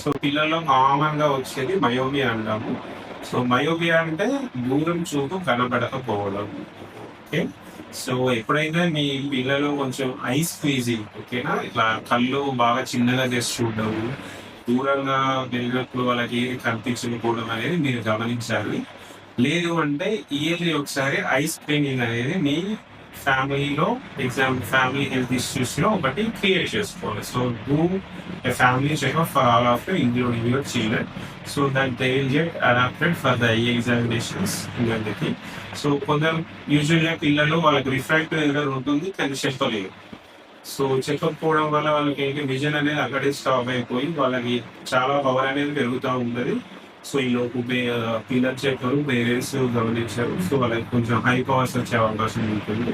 So పిల్లల్లో కామన్గా వచ్చేది మయోమియా అంటాము. సో మయోమియా అంటే దూరం చూపు కనబడకపోవడం. ఓకే? సో ఎప్పుడైతే మీ పిల్లలు కొంచెం ఐస్ స్క్వీజింగ్ ఓకేనా? ఇట్లా కళ్ళు బాగా చిన్నగా చేసి చూడడం దూరంగా వెళ్ళినప్పుడు వాళ్ళకి కనిపించకపోవడం అనేది మీరు గమనించాలి. లేదు అంటే ఇయర్లీ ఒకసారి ఐస్ క్లీనింగ్ అనేది మీ ఫ్యామిలీలో ఎగ్జామ్ ఫ్యామిలీ హెల్త్ ఇష్యూస్లో ఒకటి క్రియేట్ చేసుకోవాలి. So do family checkup for all of you including your children so that they will get adapted for the eye examinations ఇవన్నీ సో కొందరు యూజువల్గా పిల్లలు వాళ్ళకి రిఫ్రాక్టివ్ ఎర్రర్ ఉంటుంది కానీ చెప్పలేదు సో చెప్పకపోవడం పోవడం వల్ల వాళ్ళకి ఏంటి విజన్ అనేది అక్కడే స్టాప్ అయిపోయి వాళ్ళకి చాలా పవర్ అనేది పెరుగుతూ ఉంటుంది. సో ఈ లోపు పిల్లలు చెప్పారు పేరెంట్స్ గమనించారు. సో వాళ్ళకి కొంచెం హై పవర్స్ వచ్చే అవకాశం ఉంటుంది.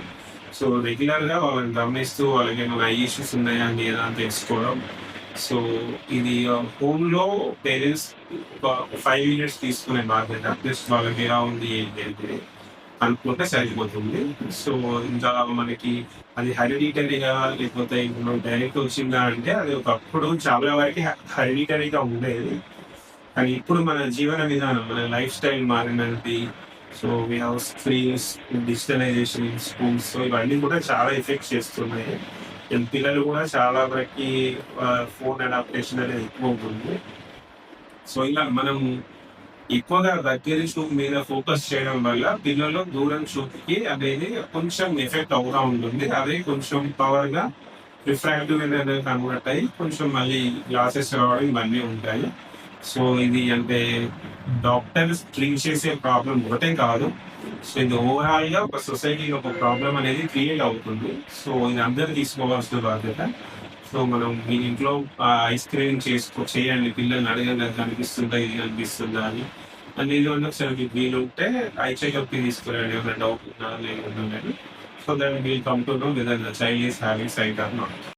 సో రెగ్యులర్గా వాళ్ళని గమనిస్తూ వాళ్ళకి ఏమైనా ఐ ఇష్యూస్ ఉన్నాయా లేదా అని తెలుసుకోవడం. సో ఇది హోమ్లో పేరెంట్స్ ఫైవ్ మినిట్స్ తీసుకునే బాధ్యత. జస్ట్ వాళ్ళకి ఎలా ఉంది ఏంటి అనుకుంటే సరిపోతుంది. సో ఇంకా మనకి అది హెరిడిటరీగా లేకపోతే ఇప్పుడు డైరెక్ట్ వచ్చిందా అంటే అది ఒకప్పుడు చాలా వరకు హెరిడిటరీగా ఉండేది. కానీ ఇప్పుడు మన జీవన విధానం మన life style మారినది. So we have screens digitalization in schools so ఇవన్నీ కూడా చాలా ఎఫెక్ట్ చేస్తున్నాయి. పిల్లలు కూడా చాలా వరకు ఫోన్ అడాప్టేషన్ అనేది ఎక్కువ ఉంటుంది సో ఇలా మనం ఎక్కువగా దగ్గర చూపు మీద ఫోకస్ చేయడం వల్ల పిల్లలు దూరం చూపుకి అనేది కొంచెం ఎఫెక్ట్ అవుతా ఉంటుంది. అదే కొంచెం పవర్గా రిఫ్రాక్టివ్ అనేది కన్వర్ట్ అయ్యి కొంచెం మళ్ళీ గ్లాసెస్ రావడం ఇవన్నీ ఉంటాయి. సో ఇది అంటే డాక్టర్స్ ట్రీట్ చేసే ప్రాబ్లం ఒకటే కాదు. సో ఇది ఓవరాల్గా ఒక సొసైటీలో ఒక ప్రాబ్లం అనేది క్రియేట్ అవుతుంది. సో ఇది అందరు తీసుకోవాల్సిన బాధ్యత. సో మనం మీ ఇంట్లో ఐస్ క్రీమ్ చేసుకో చేయండి పిల్లల్ని అడగండి అది కనిపిస్తుందా ఇది కనిపిస్తుందా అని. అండ్ ఒకసారి మీకు వీలు ఉంటే ఐ చెకప్ తీసుకురండి ఏమైనా డౌట్ ఉన్నా లేకుండా సో దాన్ని we'll come to know whether the child is having sight or not